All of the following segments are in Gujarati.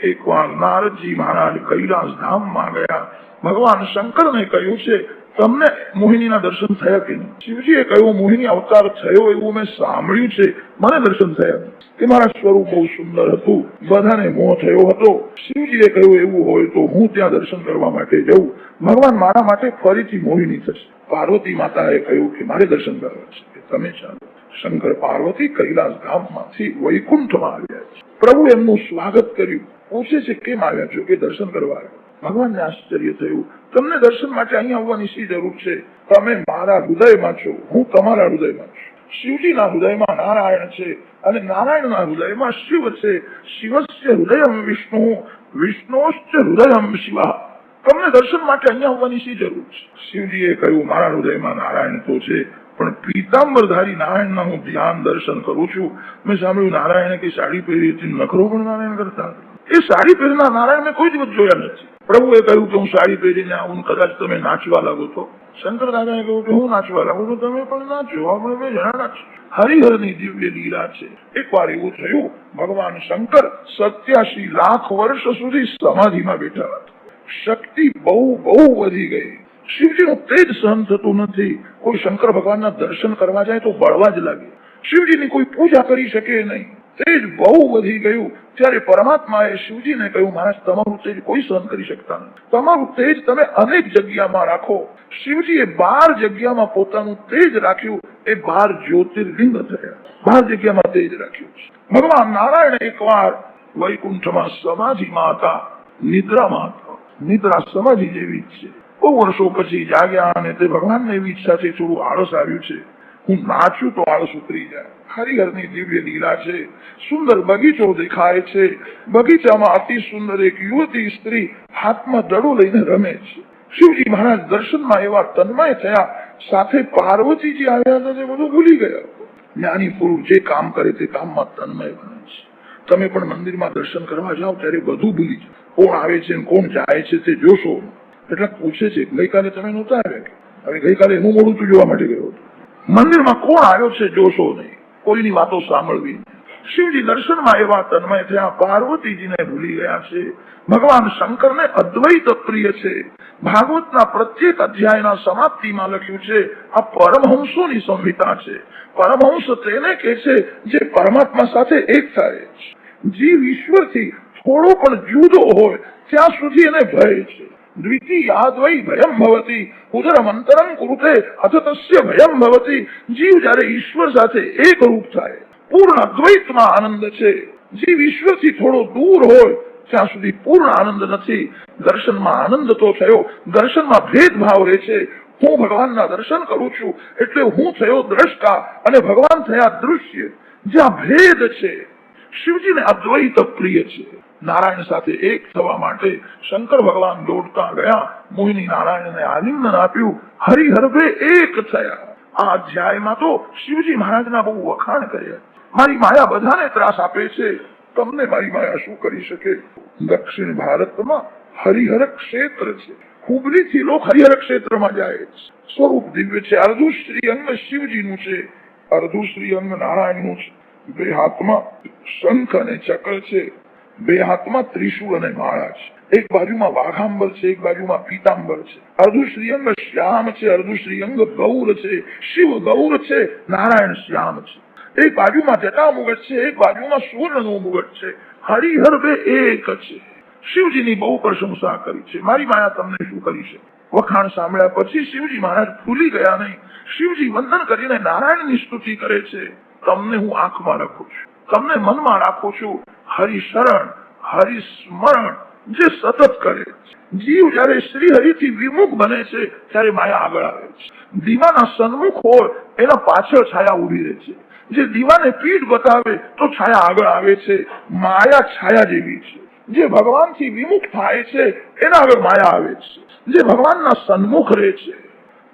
એકવાર નારદજી મહારાજ કૈલાસ ધામમાં ગયા. ભગવાન શંકરને કહ્યું છે, તમને મોહિનીના દર્શન થયા કે નહીં? શિવજીએ કહ્યું, મોહિની અવતાર થયો એવું મેં સાંભળ્યું છે. મને દર્શન થયા કે મારા સ્વરૂપ બહુ સુંદર હતું. બધાને મોહ થયો હતો. શિવજીએ કહ્યું, એવું હોય તો હું ત્યાં દર્શન કરવા માટે જઉં. ભગવાન મારા માટે ફરીથી મોહિની થશે. પાર્વતી માતાએ કહ્યું કે, મારે દર્શન કરવા છે. તમે ચાલો. શંકર પાર્વતી કૈલાસ ધામમાંથી વૈકુંઠમાં આવ્યા છે. પ્રભુ એમનું સ્વાગત કર્યું. પૂછે છે કેમ આવ્યા છો કે દર્શન કરવા ભગવાનને આશ્ચર્ય થયું. તમને દર્શન માટે અહીંયા આવવાની શી જરૂર છે? તમે મારા હૃદયમાં છો. હું તમારા હૃદયમાં છું. શિવજીના હૃદયમાં નારાયણ છે અને નારાયણના હૃદયમાં શિવ છે. શિવસ્ય હૃદયમ વિષ્ણુ, વિષ્ણુશ્ચ હૃદયમ શિવા. તમને દર્શન માટે અહીંયા આવવાની શી જરૂર છે? શિવજીએ કહ્યું, મારા હૃદયમાં નારાયણ તો છે, પણ પીતાંબરધારી નારાયણના હું ધ્યાન દર્શન કરું છું. મેં સાંભળ્યું, નારાયણે કઈ સાડી પહેરી હતી, નખરો પણ નારાયણ કરતા હતા. એ સાડી પહેરનાર નારાયણ મેં કોઈ દિવસ જોયા નથી. પ્રભુએ કહ્યું કે હું સાડી પહેરીને આવું કદાચ તમે નાચવા લાગો તો શંકર દાદાએ કહ્યું કે હું નાચવા લાગુ છું, તમે પણ નાચો આપણે બે જણા હરિહર હરિહરની દિવ્ય લીલા છે. એકવાર એવું થયું, ભગવાન શંકર સત્યાસી લાખ વર્ષ સુધી સમાધિમાં બેઠા હતા. શક્તિ બહુ બહુ વધી ગઈ. શિવજીનું તેજ સહન થતું નથી. કોઈ શંકર ભગવાનના દર્શન કરવા જાય તો બળવા જ લાગે. શિવજીની કોઈ પૂજા કરી શકે નહીં. તેજ બહુ વધી ગયું. ત્યારે પરમાત્માએ શિવજીને કહ્યું, મહારાજ, તમારું તેજ કોઈ સહન કરી શકતા નથી. તમારું તેજ તમે અનેક જગ્યામાં રાખો. શિવજીએ બાર જગ્યામાં પોતાનું તેજ રાખ્યું. એ બાર જ્યોતિર્લિંગ થયા. બાર જગ્યામાં તેજ રાખ્યું ભગવાન નારાયણ એકવાર વૈકુંઠમાં સમાધિમાં હતા નિદ્રામાં હતા. નિદ્રા સમાધિ જેવી જ છે. બહુ વર્ષો પછી જાગ્યા અને તે ભગવાનને એવી ઈચ્છાથી થોડું આળસ આવ્યું છે. હું નાચું તો આળસ ઉતરી જાય. હરિહરની દિવ્ય લીલા છે. સુંદર બગીચો દેખાય છે. બગીચામાં અતિ સુંદર એક યુવતી સ્ત્રી હાથમાં દડો લઈને રમે છે. શિવજી મહારાજ દર્શનમાં એવા તન્મય થયા. સાથે પાર્વતીજી આવ્યા હતા, તે બધું ભૂલી ગયા. જ્ઞાની પુરુષ જે કામ કરે તે કામમાં તન્મય બને છે. તમે પણ મંદિરમાં દર્શન કરવા જાઓ ત્યારે બધું ભૂલી જાઓ. કોણ આવે છે કોણ જાય છે તે જોશો. એટલે પૂછે છે, ગઈકાલે તમે નહોતા આવ્યા હવે ગઈકાલે એનું મોડું તું જોવા માટે ગયો હતો. મંદિરમાં કોણ આવ્યો છે, જોશો નહીં. કોઈની વાતો સાંભળવી. શિવજી દર્શનમાં એવા તન્મય થયા, પાર્વતીજીને ભૂલી ગયા છે ભગવાન શંકરને અદ્વૈત પ્રિય છે ભાગવતના પ્રત્યેક અધ્યાયના સમાપ્તિમાં લખ્યું છે, આ પરમહંસોની સંહિતા છે પરમહંસ તેને કે છે, જે પરમાત્મા સાથે એક થાય. જીવ ઈશ્વરથી થોડો પણ જુદો હોય, ત્યાં સુધી એને ભય છે દ્વિતીયાદ્વૈ ભયમ ભવતી ઉદરમંતરમ કુરુતે અથ ભયમ ભવતી જીવ જ્યારે ઈશ્વર સાથે એક રૂપ થાય પૂર્ણ અદ્વૈતમાં આનંદ છે જીવ ઈશ્વરથી થોડો દૂર હોય ત્યાં સુધી પૂર્ણ આનંદ નથી દર્શનમાં આનંદ તો થયો દર્શનમાં ભેદભાવ રહે છે હું ભગવાનના દર્શન કરું છું એટલે હું થયો દ્રષ્ટા અને ભગવાન થયા દૃશ્ય જ્યાં ભેદ છે શિવજીને અદ્વૈત પ્રિય છે નારાયણ સાથે એક થવા માટે શંકર ભગવાન દોડતા ગયા. મોહિની નારાયણને આલિંગન આપ્યું. હરિહરભે એક થયા. આ અધ્યાયમાં તો શિવજી મહારાજના બહુ વખાણ કર્યા મારી માયા બધાને ત્રાસ આપે છે. તમને મારી માયા શું કરી શકે? દક્ષિણ ભારતમાં હરિહર ક્ષેત્ર છે. હુબલીથી લોક હરિહર ક્ષેત્રમાં જાય સ્વરૂપ દિવ્ય છે. અર્ધુ શ્રી અંગ શિવજીનું છે. અર્ધુ શ્રી અંગ નારાયણનું છે. બે હાથમાં શંખ અને ચક્ર છે. બે હાથમાં ત્રિશુલ અને માળા છે. એક બાજુમાં વાઘાંબર છે, એક બાજુમાં પીતાંબર છે. અર્ધુ શ્રીઅંગ શ્યામ છે અર્ધુ શ્રીઅંગ ગૌર છે. શિવ ગૌર છે, નારાયણ શ્યામ છે. એક બાજુમાં જટા મુગટ છે, એક બાજુમાં સુવર્ણનું મુગટ છે. હરિહર બે એક છે. શિવજીની બહુ પ્રશંસા કરી છે. મારી માયા તમને શું કરી છે વખાણ સાંભળ્યા પછી શિવજી મહારાજ ભૂલી ગયા નહીં. શિવજી વંદન કરીને નારાયણની સ્તુતિ કરે છે. તમને હું આંખમાં રાખું છું. તમને મનમાં રાખું છું હરિશરણ હરિસ્મરણ જે સતત કરે. જીવ જયારે શ્રી હરિથી વિમુખ બને છે, ત્યારે માયા આગળ આવે છે. દીવાના સન્મુખ હોય, એના પાછળ છાયા ઉડી રહે છે. જે દીવાને પીઠ બતાવે, તો છાયા આગળ આવે છે. માયા છાયા જેવી છે. જે ભગવાનથી વિમુખ થાય છે, એના આગળ માયા આવે છે. જે ભગવાનના સન્મુખ રહે છે,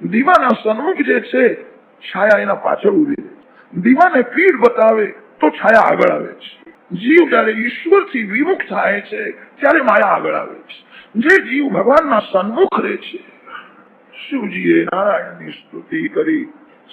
દીવાના સન્મુખ જે છે, છાયા એના પાછળ ઊભી રહે દીવાને પીઠ બતાવે તો છાયા આગળ આવે છે. જીવ જયારે ઈશ્વરથી વિમુખ થાય છે, ત્યારે માયા આગળ આવે છે. જે જીવ ભગવાનના સન્મુખ રહે છે, શિવજીએ નારાયણની સ્તુતિ કરી,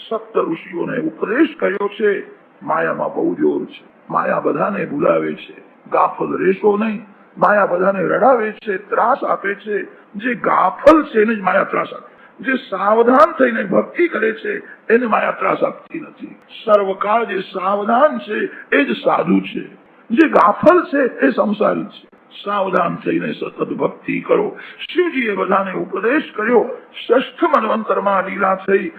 સપ્ત ઋષિઓને ઉપદેશ કર્યો છે, માયામાં બહુ જોર છે. માયા બધાને ભૂલાવે છે, ગાફલ રહેશો નહીં. માયા બધાને રડાવે છે, ત્રાસ આપે છે. જે ગાફલ છે એને જ માયા ત્રાસ આપે જે સાવધાન થઈને ભક્તિ કરે છે, એને માયા ત્રાસ આપતી નથી. સર્વકાળ જે સાવધાન છે, એ જ સાધુ છે. જે ગાફલ છે, એ સંસારી છે. સાવધાન થઈને સતત ભક્તિ કરો. શિવજીએ બધાને ઉપદેશ કર્યો. ષષ્ઠ મનવંતરમાં લીલા થઈ